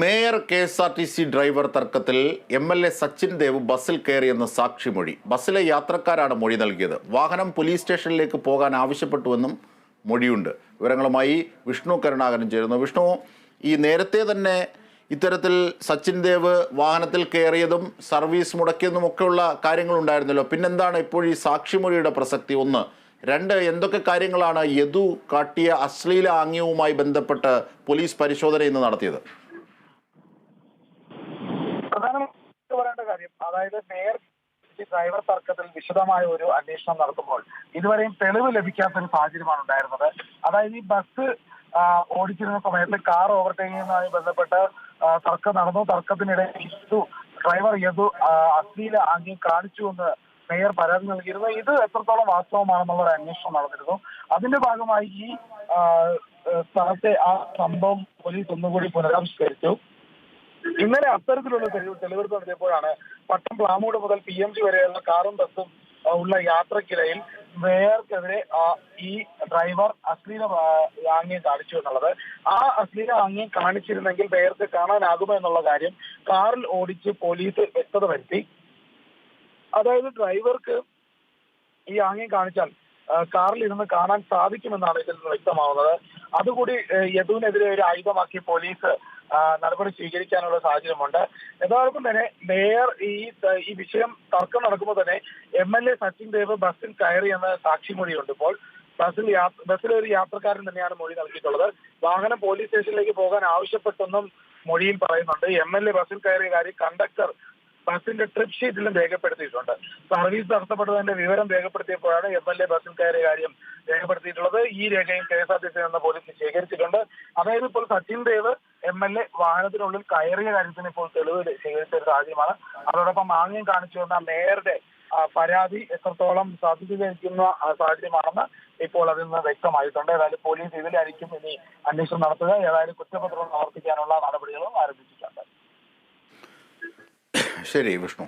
Mayor K S R T C driver തർക്കത്തിൽ M L A Sachin Dev ബസ്സിൽ കയറിയെന്ന് സാക്ഷിമൊഴി. ബസ്സിലെ യാത്രക്കാരാണ് മൊഴി നൽകിയത്. വാഹനം പോലീസ് സ്റ്റേഷനിലേക്ക് പോകാൻ ആവശ്യപ്പെട്ടുവെന്നും മൊഴിയുണ്ട്. വിവരങ്ങളുമായി വിഷ്ണു കരുണാകരൻ ചേരുന്നു. വിഷ്ണു ഈ നേരത്തെ തന്നെ ഇത്തരത്തിൽ സച്ചിൻ ദേവ് വാഹനത്തിൽ കയറിയതും സർവീസ് മുടക്കിയതും ഒക്കെയുള്ള കാര്യങ്ങളുണ്ടായിരുന്നല്ലോ. പിന്നെന്താണ് ഇപ്പോൾ ഈ സാക്ഷിമൊഴിയുടെ പ്രസക്തി? ഒന്ന് രണ്ട് എന്തൊക്കെ കാര്യങ്ങളാണ് യദു കാട്ടിയ അശ്ലീല ആംഗ്യവുമായി ബന്ധപ്പെട്ട് പോലീസ് പരിശോധന ഇന്ന് നടത്തിയത്? പ്രധാനമായിട്ട് പറയേണ്ട കാര്യം അതായത് മേയർ ഡ്രൈവർ തർക്കത്തിൽ വിശദമായ ഒരു അന്വേഷണം നടത്തുമ്പോൾ ഇതുവരെയും തെളിവ് ലഭിക്കാത്ത ഒരു സാഹചര്യമാണ് ഉണ്ടായിരുന്നത്. അതായത് ഈ ബസ് ഓടിച്ചിരുന്ന സമയത്ത് കാർ ഓവർടേക്ക് ചെയ്യുന്നതുമായി ബന്ധപ്പെട്ട് തർക്കം നടന്നു. തർക്കത്തിനിടെ യദു ഡ്രൈവർ യദു അശ്ലീല ആംഗ്യം കാണിച്ചു എന്ന് മേയർ പരാതി നൽകിയിരുന്നു. ഇത് എത്രത്തോളം വാസ്തവമാണെന്നുള്ള ഒരു അന്വേഷണം നടന്നിരുന്നു. അതിന്റെ ഭാഗമായി ഈ സ്ഥലത്തെ ആ സംഭവം പോലീസ് ഒന്നുകൂടി പുനരാവിഷ്കരിച്ചു. ഇന്നലെ അത്തരത്തിലുള്ള തെളിവ് തെളിവെടുപ്പ് നടത്തിയപ്പോഴാണ് പട്ടം പ്ലാമൂട് മുതൽ പി എം ജി വരെയുള്ള കാറും ബസ്സും ഉള്ള യാത്രക്കിടയിൽ മേയർക്കെതിരെ ഈ ഡ്രൈവർ അശ്ലീല ആംഗ്യം കാണിച്ചു എന്നുള്ളത്. ആ അശ്ലീല ആംഗ്യം കാണിച്ചിരുന്നെങ്കിൽ മേയർക്ക് കാണാനാകുമോ എന്നുള്ള കാര്യം കാറിൽ ഓടിച്ച് പോലീസ് വ്യക്തത വരുത്തി. അതായത് ഡ്രൈവർക്ക് ഈ ആംഗ്യം കാണിച്ചാൽ കാറിൽ ഇരുന്ന് കാണാൻ സാധിക്കുമെന്നാണ് ഇതിൽ നിന്ന് വ്യക്തമാവുന്നത്. അതുകൂടി യദുവിനെതിരെ ഒരു ആയുധമാക്കി പോലീസ് നടപടി സ്വീകരിക്കാനുള്ള സാഹചര്യമുണ്ട്. യഥാർത്ഥം തന്നെ മേയർ ഈ ഈ വിഷയം തർക്കം നടക്കുമ്പോൾ തന്നെ M L A Sachin Dev ബസ്സിൽ കയറി എന്ന സാക്ഷിമൊഴിയുണ്ട്. ഇപ്പോൾ ബസ്സിൽ ബസ്സിലെ ഒരു യാത്രക്കാരൻ തന്നെയാണ് മൊഴി നൽകിയിട്ടുള്ളത്. വാഹനം പോലീസ് സ്റ്റേഷനിലേക്ക് പോകാൻ ആവശ്യപ്പെട്ടെന്നും മൊഴിയും പറയുന്നുണ്ട്. എം എൽ എ ബസ്സിൽ കയറിയ കാര്യം കണ്ടക്ടർ ബസിന്റെ ട്രിപ്പ് ഷീറ്റിലും രേഖപ്പെടുത്തിയിട്ടുണ്ട്. സർവീസ് നടത്തപ്പെട്ടതിന്റെ വിവരം രേഖപ്പെടുത്തിയപ്പോഴാണ് എം എൽ എ ബസ്സിൽ കയറിയ കാര്യം രേഖപ്പെടുത്തിയിട്ടുള്ളത്. ഈ രേഖയും K S R T C എന്ന പോലീസ് ശേഖരിച്ചിട്ടുണ്ട്. അതായത് ഇപ്പോൾ Sachin Dev M L A വാഹനത്തിനുള്ളിൽ കയറിയ കാര്യത്തിന് ഇപ്പോൾ തെളിവ് ശേഖരിച്ച ഒരു സാഹചര്യമാണ്. അതോടൊപ്പം ആംഗ്യം കാണിച്ചു വന്ന മേയറുടെ പരാതി എത്രത്തോളം സാധൂകരിക്കുന്ന സാഹചര്യമാണെന്ന് ഇപ്പോൾ അതിൽ നിന്ന് വ്യക്തമായിട്ടുണ്ട്. ഏതായാലും പോലീസ് ഇതിലായിരിക്കും ഇനി അന്വേഷണം നടത്തുക. ഏതായാലും കുറ്റപത്രം സമർപ്പിക്കാനുള്ള നടപടികളും ആരംഭിച്ചിട്ടുണ്ട്. ശരി വിഷ്ണു.